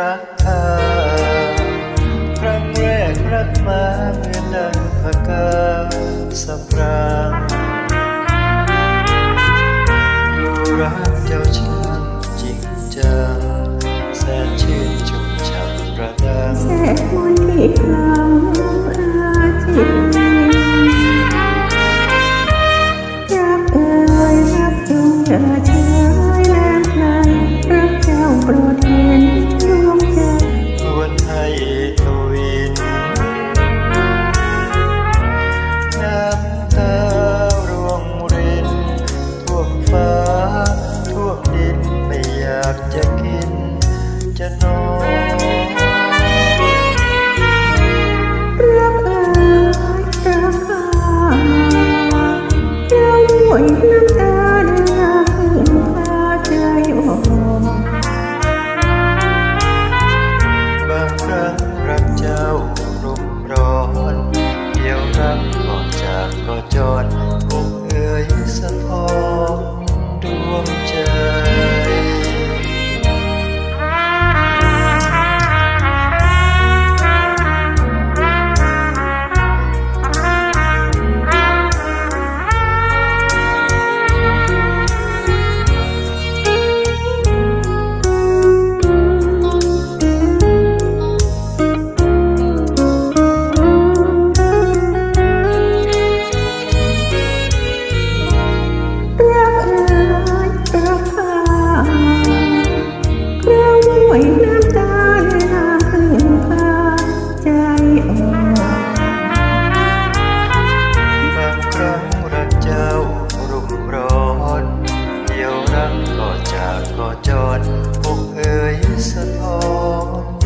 รักเธอครั้งแรกรักมาเมื่อนั้นพกาสักราง จะนอนรักเอ๋ยรักากก็จนพกเอ่ยสะท้อน